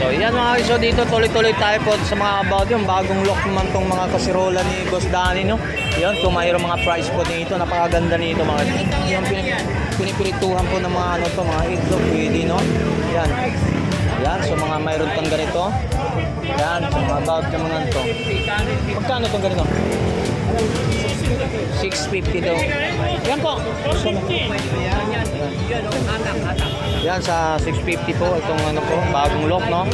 So yan mga iso dito tuloy-tuloy tayo po sa mga about yung bagong look naman tong mga kasirola ni Boss Danny no. Yan kung mayroong mga price po dito napakaganda nito mga yung pinip- pinipirituhan po ng mga ano to mga itlog pwede no. Yan. Yan so mga mayroon tong ganito. Yan so mga about yung mga to. Magkano tong ganito? 650 daw. Yan po. So, yan sa 650 po itong ano po, bagong lock no.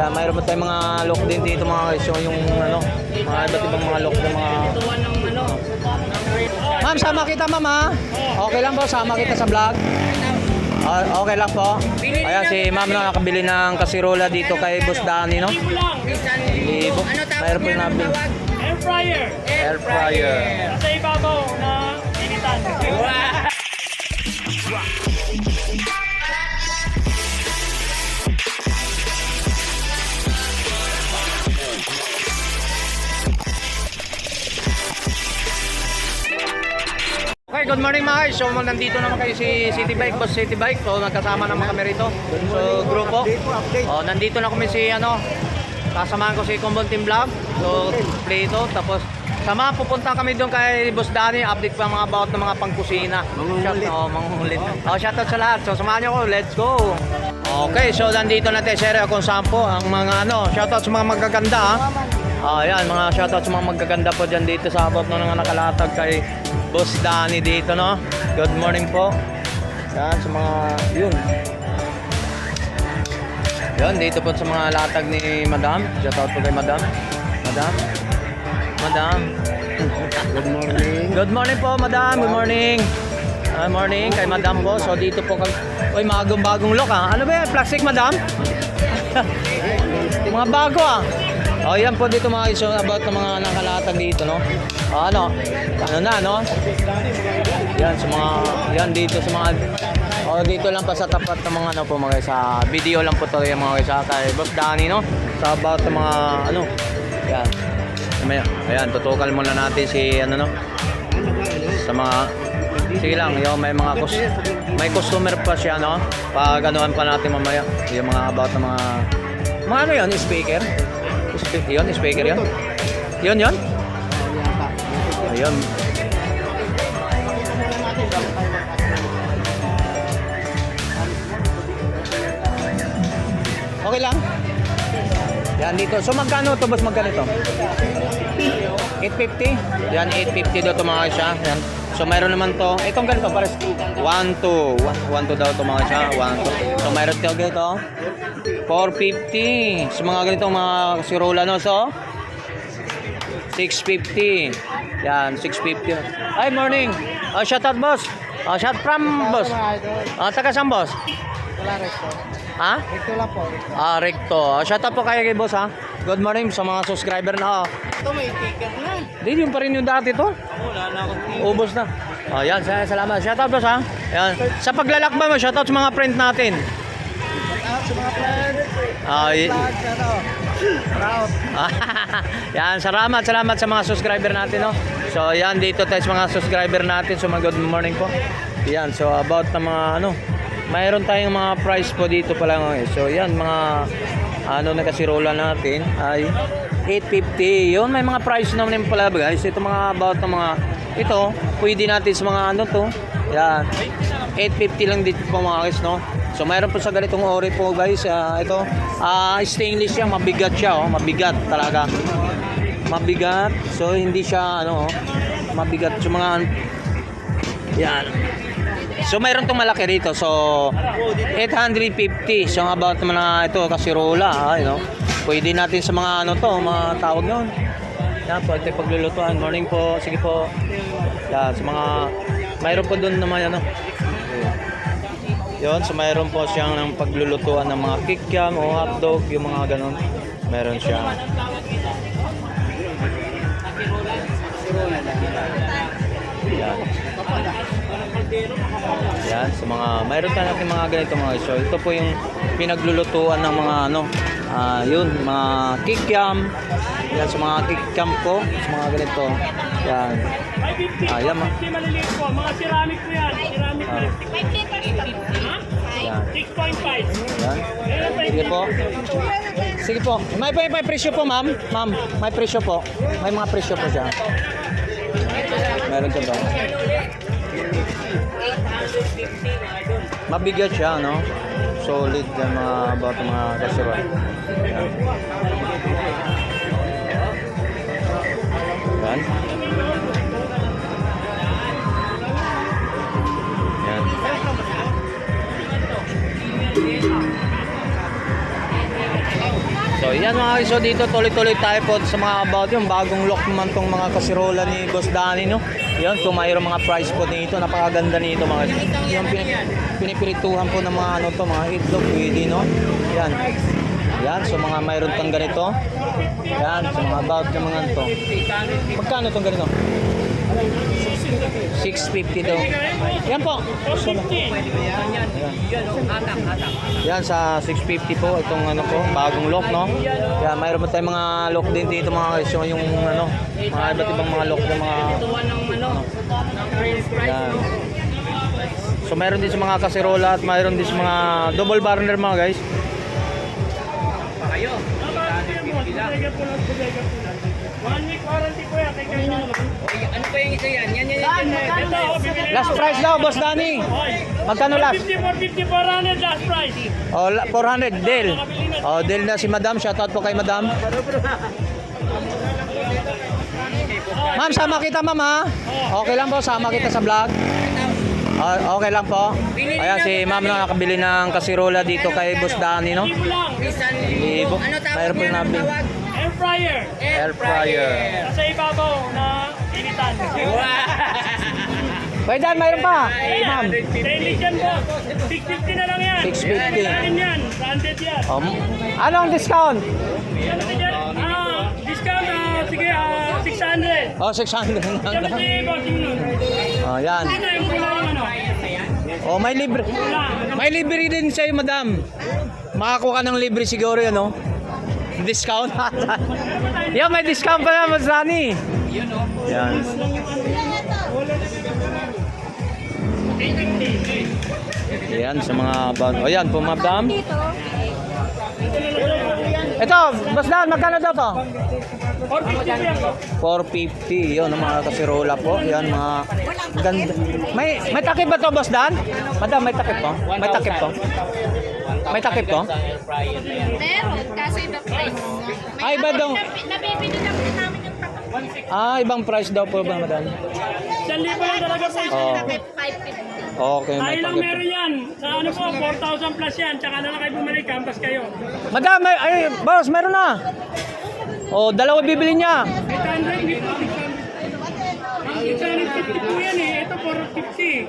Yan mayroon pa tayong mga lock din dito mga guys. So yung ano, mga iba't ibang mga lock ng mga Ma'am, sama kita ma'am ha. Okay lang po, sama kita sa vlog. Ah, okay lang po. Ayan si ma'am na nakabili ng kasirola dito kay Boss Danny no. Libo. Mayroon po yung nabili. Air fryer. Air fryer. Nasa ibabaw na initan. Okay, good morning mga guys. So, nandito naman kayo si City Bike, Boss City Bike. So, nagkasama naman kami rito. So, grupo. Oh, nandito na kami si, ano, kasamahan ko si Kumbon Team Vlog. So, play ito. Tapos, sama, pupunta kami doon kay Boss Danny. Update pa mga about ng mga pangkusina. Mangungulit. Oh, mangungulit. Oh, shoutout sa lahat. So, samahan nyo ko. Let's go. Okay, so nandito na tayo area kung saan po ang mga ano, shoutout sa mga magaganda ha. Ah, yan, mga shoutout sa mga magaganda po dyan dito sa abot ng mga nakalatag kay Boss Danny dito, no? Good morning po. Yan, sa mga, yun. Yan, dito po sa mga latag ni Madam. Shoutout po kay Madam. Madam. Madam. Good morning. Good morning po, Madam. Good morning. Good morning kay Madam po. So dito po kami. Uy, mga bagong look ha. Ano ba yan? Plastic, Madam? mga bago ah. Oh, yan po dito mga iso about ng mga nakalatag dito, no? Oh, ano? Ano na, no? Yan sa mga yan dito sa mga Oh, dito lang pa sa tapat ng mga ano po mga sa video lang po to yung mga guys sa kay Boss Danny, no? Sa about ng mga ano. Yan. Mamaya, ayan, tutukan muna natin si ano no? Sa mga Sige lang, yung may mga cus- may customer pa siya no. Pag anuhan pa natin mamaya yung mga about ng mga mga ano yun, speaker. Yun, speaker yun. Yun, yun. Ayun. Okay lang? Yan dito. So magkano to boss magkano to? 850? Yan 850 daw to mga siya. Yan. So mayroon naman to. Itong ganito pares 1 to 1 to daw to mga siya. 1 to. So mayroon to ganito. 450. So mga ganito mga sirola no. So 650. Yan, 650. Ay, morning. Oh, shout out, boss. Oh, shout from, boss. Ah, taga saan, boss? Wala resto. Ha? Ito lang po. Ito. Ah, recto. Ah, shout out po kayo kay boss, ha? Good morning sa mga subscriber na. Ito may ticket na. Di, yung pa rin yung dati to. Wala na akong ticket. Ubos na. Oh, yan. Sal- Salamat. Shout out, boss, ha? Yan. Sa paglalakbay mo, shout out sa mga friend natin. Sa mga friends. Ah, y- yan, salamat, salamat sa mga subscriber natin, no? So, yan, dito tayo sa mga subscriber natin. So, good morning po. Yan, so about na mga, ano, mayroon tayong mga price po dito pala ngayon. So, yan, mga, ano na kasirola natin ay 850. Yun, may mga price naman pala, guys. Ito mga about na mga, ito, pwede natin sa mga, ano to, yan, 850 lang dito po mga guys, no? So mayroon po sa ganitong ori po guys, ah, ito, ah stainless siya, mabigat siya, oh, mabigat talaga. Mabigat, so hindi siya, ano, oh, mabigat. So mga, yan. So mayroon tong malaki rito, so 850. So about na ito, kasirola, ah, you know. Pwede natin sa mga ano to, mga tawag yun. Yan yung paglulutuan. Morning po, sige po. Yan, sa mga, mayroon po doon naman ano. Yon, so mayroon po siyang ng paglulutuan ng mga kikiam o hotdog, yung mga ganun. Meron siya. Yan. Yan, sa mga, mayroon tayo natin mga ganito mga so ito po yung pinaglulutuan ng mga ano, ah yun, mga kikiam. Yan, sa mga kikiam po, sa mga ganito. Yan. Ay, 50. Ah, yan, ma- Hindi maliliit po. Mga ceramic po yan. Ceramic Ah. maliliit. Ha? Yan. 6.5. Yan. Pa Sige po. Sige po. May, may, may presyo po, ma'am. Ma'am, may presyo po. May mga presyo po siya. Meron ka ba? Mabigat siya, no? Solid yung mga about mga kasuran. Yan. Yan. Yan. So yan mga iso dito tuloy-tuloy tayo po sa mga about yung bagong lock naman tong mga kasirola ni Boss Danny no. Yan kung mayroong mga price po dito napakaganda nito mga iso. Yung pin, pinipirituhan po ng mga ano to mga itlog pwede no. Yan. Yan so mga mayroon tong ganito. Yan so mga about yung mga to. Magkano tong ganito? 650 daw. Yan po. 450. Yan sa 650 po itong ano po, bagong lock no. Yan mayroon pa tayong mga lock din dito mga guys, yung, yung ano, mga iba't ibang mga lock ng mga Yan. So mayroon din sa mga kaserola at mayroon din sa mga double burner mga guys. Bodega po lang, bodega po. One week warranty po yan. Kayo naman. Ano pa yung isa yan? Yan, yan, yan. Ito, bibili Last price daw, Boss Danny. Magkano last? 450, 450, 400 last price. Oh, la- 400 deal. Oh, deal na si Madam. Shoutout po kay Madam. Ma'am, sama kita, Ma'am, ha? Okay lang po, sama kita sa vlog. Ah, okay lang po. Ayan si Ma'am na nakabili ng kasirola dito kay Boss Danny, no? Ibo lang. Ibo. Mayroon po na nabili. Air fryer. Air fryer. Nasa ibabaw na initan. Pwede Dan, mayroon pa. Ma'am. Stainless yan po. 650 na lang yan. 650. Yan yan. Branded yan. Um, anong discount? Yan kasi dyan. Ah, discount ah, sige ah, 600. Oh, 600 Yan lang. kasi bossing nun. Oh, yan. Ano yung pula yung ano? Oh, may libre. May libre din sa'yo, madam. Makakuha ka ng libre siguro yan, no? Discount. yan, may discount pa na, Mas Rani. Yan. Yan, sa mga about. O yan, po, madam. Ito, Boss Dan, magkano daw to? 450 po yan po. 450, yun, ang mga kasirola po. Yan, mga ganda. May, may takip ba to, Boss Dan? Madam, may takip po? May takip po? May takip po? Meron, kaso iba price. May Ay, iba daw. nabi- Nabibili lang din namin yung takap. Ah, ibang price daw po ba, madam? 1,000 lang talaga po. Oh. Takip 550. Okay, may Tayo lang takip. meron yan. Sa ano po, 4,000 plus yan. Tsaka na lang kayo bumalik, campus kayo. Madam, may, ay, boss, meron na. Oh, dalawa bibili niya. 800, dito 600. Ang 650 po yan eh. Ito 450.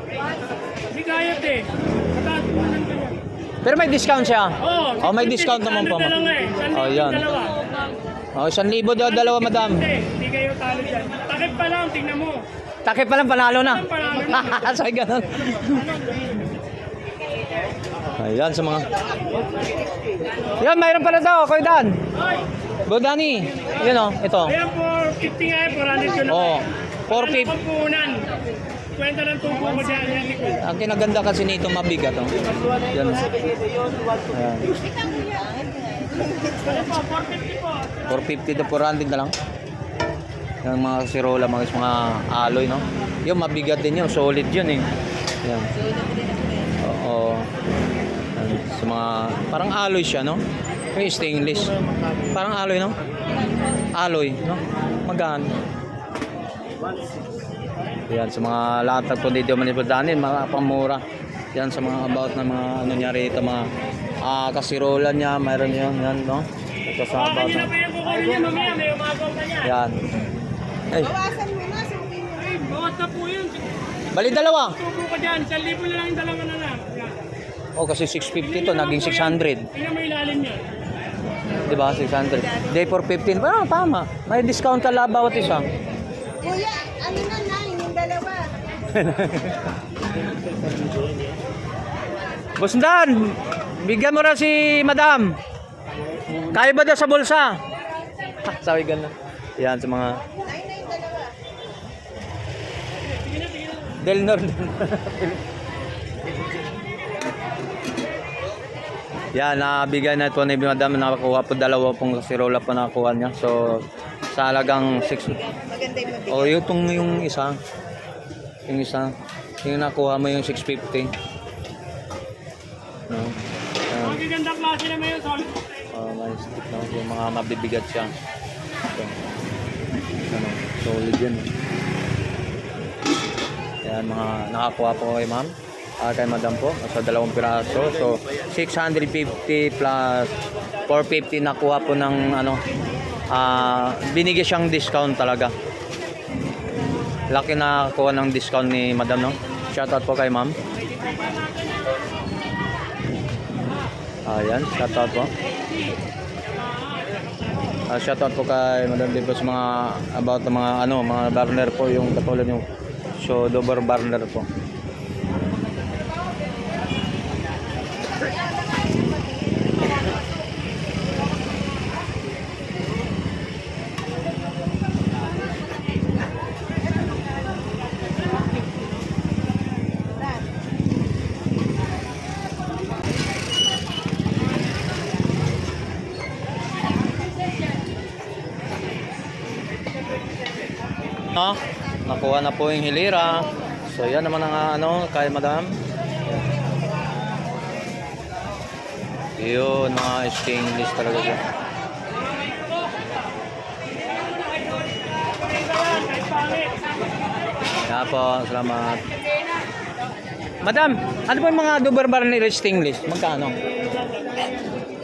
Hindi kayat eh. Mataas po kayo. Pero may discount siya. Oh, Oh, may discount naman po. lang eh. Oh, 1,000 yan. dalawa. Oh, 1,000 daw dalawa, madam. Hindi, kayo talo dyan. Takip pa lang, tingnan mo. Takip pa lang, panalo na. Say ganun. Ayan sa mga... Yan, mayroon pala daw, Kuya Dan. Bodani. Yan o, ito. ayan 450 nga eh, 400 ko lang. Oh, Ano 450. pagpunan? Kwenta ng tubo mo dyan, yan likod. Ang kinaganda kasi nito mabigat oh. Yan. Ayan. Ano po, 450 po. 450 to 400 na lang. Yung mga sirola, mga, mga alloy, no? Yung mabigat din yun, solid yun eh. Yan. Oo. Sa mga, parang alloy siya, no? Yung stainless. Parang alloy, no? Alloy, no? Magaan. Yan, sa mga latag po dito manipudanin, mga pamura. Yan sa mga about na mga ano niya rito, mga ah, kasirola niya, mayroon yan, yan, no? Ito sa Baka about na na. pa yung kukunin niya mamaya, may umagaw pa niya. Yan. Ay, Ay, bawat na po yun. bali dalawa. Tubo ka dyan, 1,000 na lang yung dalawa na lang. Yan. Oh, kasi 650 to, naging 600. Tingnan mo ilalim niya. Di ba? 600. Day for 15. Ah, tama. May discount ka lang bawat isa. Kuya, ano na na, dalawa. Boss Dan, bigyan mo na si Madam. Kaya ba daw sa bulsa? Ha, sabi ganun. Yan sa mga... Del Norte. Yan, nabigay na ito ni Madam. Nakakuha po dalawa pong kasirola po nakakuha niya. So, sa halagang 6. O, yung, itong yung isa. Yung isa. Yung nakuha mo yung 650. No? Ang gagandang klase solid. Oh, may stick na yung mga mabibigat siya. So, ano, solid yan. Yan, mga nakakuha po kay ma'am. Ah, kay madam po, sa dalawang piraso. So, 650 plus 450 nakuha po ng ano, ah, binigyan siyang discount talaga. Laki na kuha ng discount ni madam, no? Shoutout po kay ma'am. Ayan, shoutout po. Ah, shoutout po kay Madam Dipo sa mga about mga ano, mga burner po yung katulad yung so double burner po. No? Nakuha na po yung hilira. So yan naman ang ano kay Madam. Yun, mga stainless talaga siya. Kaya po, salamat. Madam, ano po yung mga double barrel stainless? Magkano?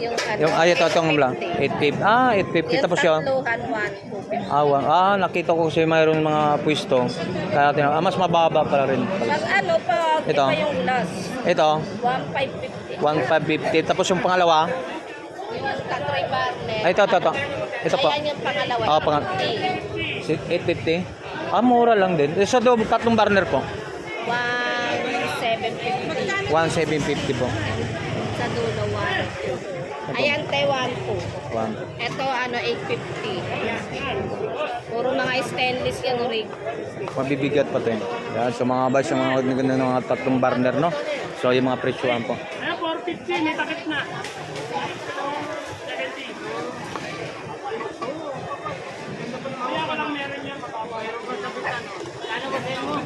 Yung ano, Yung ay ito itong lang. 850. Ah, 850 tapos yun. 1, 250. Ah, wa- ah, nakita ko kasi mayroon mga pwesto. Kaya tina- ah, mas mababa pala rin. Pag ano, pag Ito. iba yung last, Ito, 1,550. 1550. Tapos yung pangalawa, Yung Tatry Barnet. ay ito, ito, ito. Ito po, Ayan yung pangalawa. Ah, yung pang- 50. Si- 850. Ah, mura lang din. Eh, Sa do, tatlong burner po. 1,750. 1750 po. Sa dulo, 1. Ayan, te, 1,2. One. Ito, ano, 850. Puro mga stainless yan, rig. Mabibigat pa to eh. Yan, so mga bas, yung mga, mga, mga tatlong burner, no? So yung mga presyuhan po. Ayan, 450, may takip na. 70. Kaya ko lang meron yan, mababa. Ano ba sa'yo mo?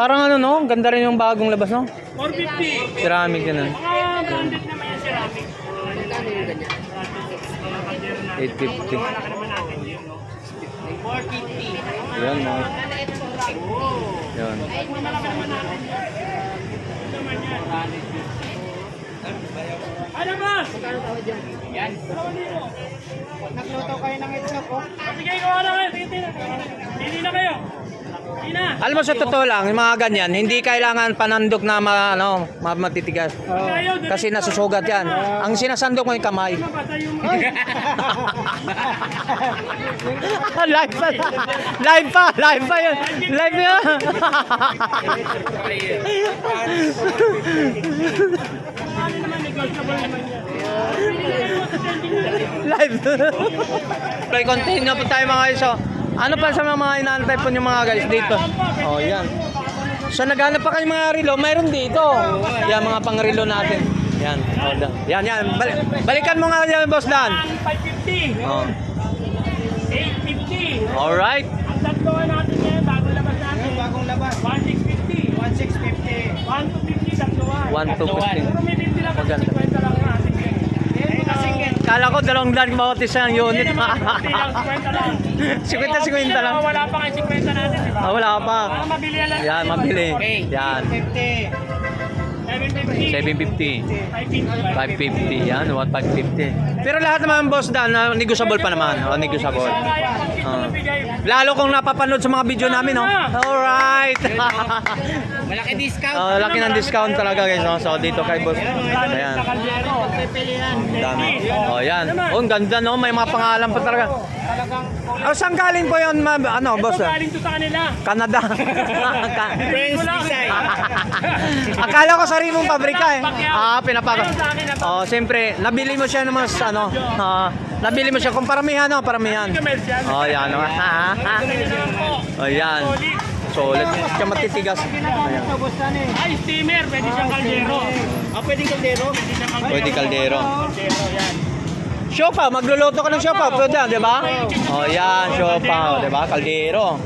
Parang ano, no? Ganda rin yung bagong labas, no? 450. Ceramic yun, no? Mga branded naman yung ceramic. 850. Malaki naman natin yun, no? 450. Yan, no? Yan. Naman natin yun. Ito naman yan. Ano ba? Nagluto kayo ng itlog, oh. Sige, gawa na kayo. Sige, sige. Hindi na kayo. Alam mo sa totoo lang, yung mga ganyan, hindi kailangan panandok na ma, ano, ma- matitigas. Kasi nasusugat yan. Ang sinasandok mo yung kamay. Live pa. live pa. Live pa yun. Live yun. Live. Play continue po tayo mga guys. Ano pa sa mga inaantay po yung mga guys dito? Oh, yan. So naghanap pa kayo mga relo, mayroon dito. Yan mga pang relo natin. Yan. Oh, da- yan, yan. Bal- balikan mo nga yan, Boss Dan. Ang 550, Oh. 850. Alright. Ang tatloan natin ngayon, bagong labas natin. Bagong labas. 1650. 1650. 1250, tatloan. 1,250. Pero may 50 lang kasi Maganda. 50 lang ang ating ngayon. Eh, kasi Kala ko dalawang dan bawat isang unit. Hindi naman, 50 lang, 50 lang. 50-50 lang. Wala pa nga 50 natin, di ba? Ah, wala pa. Para mabili lang. Yan, mabili. Yan. 50. 750. 750. 550. 550 yan, 1550. Pero lahat naman boss Dan, na negotiable pa naman. Oh, negotiable. Nabigay, Lalo kung napapanood sa mga video namin, no? Alright. Malaki discount. oh, laki ng discount talaga guys, no? So dito kay boss. Ayan. Dami. Oh, yan. Oh, ang ganda no, may mga pangalan pa talaga. Oh, saan galing po 'yon, ma- ano, Ito boss? galing to sa kanila. Canada. Friends design. Akala ko sarimong pabrika eh. Ah, pinapaka. Ayun sa akin na Oh, siyempre, nabili mo siya naman sa ano, ah, nabili mo siya kung paramihan, no, paramihan. commercial. Oh, yan. Oh, Ganyan naman po. oh yan. Solid. Solid. Siya matitigas. Ayan. Ay, steamer. Pwede siyang kaldero. Ah, pwedeng kaldero? Pwede siyang kaldero. Pwede kaldero. Kaldero, yan. Siopaw, magluluto ka ng siopaw. Pwede yan, di ba? Oh, yan, siopaw, di ba? Kaldero.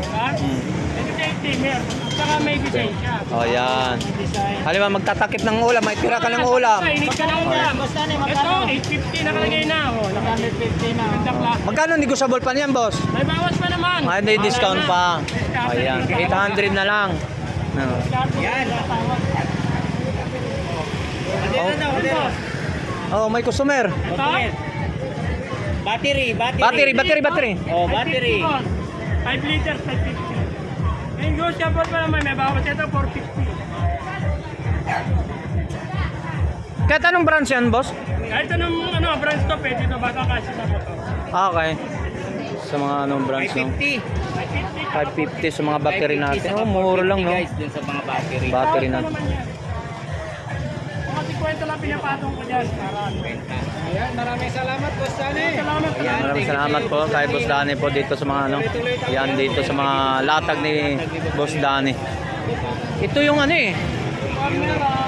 Steamer. Saka may design siya. Oh, yan. Design. Halimbawa, magtatakip ng ulam, may tira ka ng ulam. Kainit ka ng ulam. Basta na, Ito, magkano? 850 nakalagay na. Oh, naka 150 na. Klase. Magkano negotiable pa niyan, boss? May bawas pa naman. Ay, may discount pa. Ayan, 800 na lang. No. Yan. Kaldero. Oh, may customer. Ito. Battery, battery. Battery, battery, battery. Oh, battery. 5 liters, 550. May negotiable pa naman, may bawas ito, 450. Kahit anong branch yan, boss? Kahit anong ano, brand to, pwede ito, baka kasi na po to. Ah, okay. Sa mga anong branch, no? 550. 550 sa mga battery natin. Oh, mura lang, no? Guys, dun sa mga battery. Battery natin. 50 lang pinapatong ko dyan. Ayan, maraming salamat, Boss Dani. Salamat sa Ayan, maraming salamat po kay Boss Dani po dito sa mga ano. Yan dito sa mga latag ni Boss Dani. Ito yung ano eh.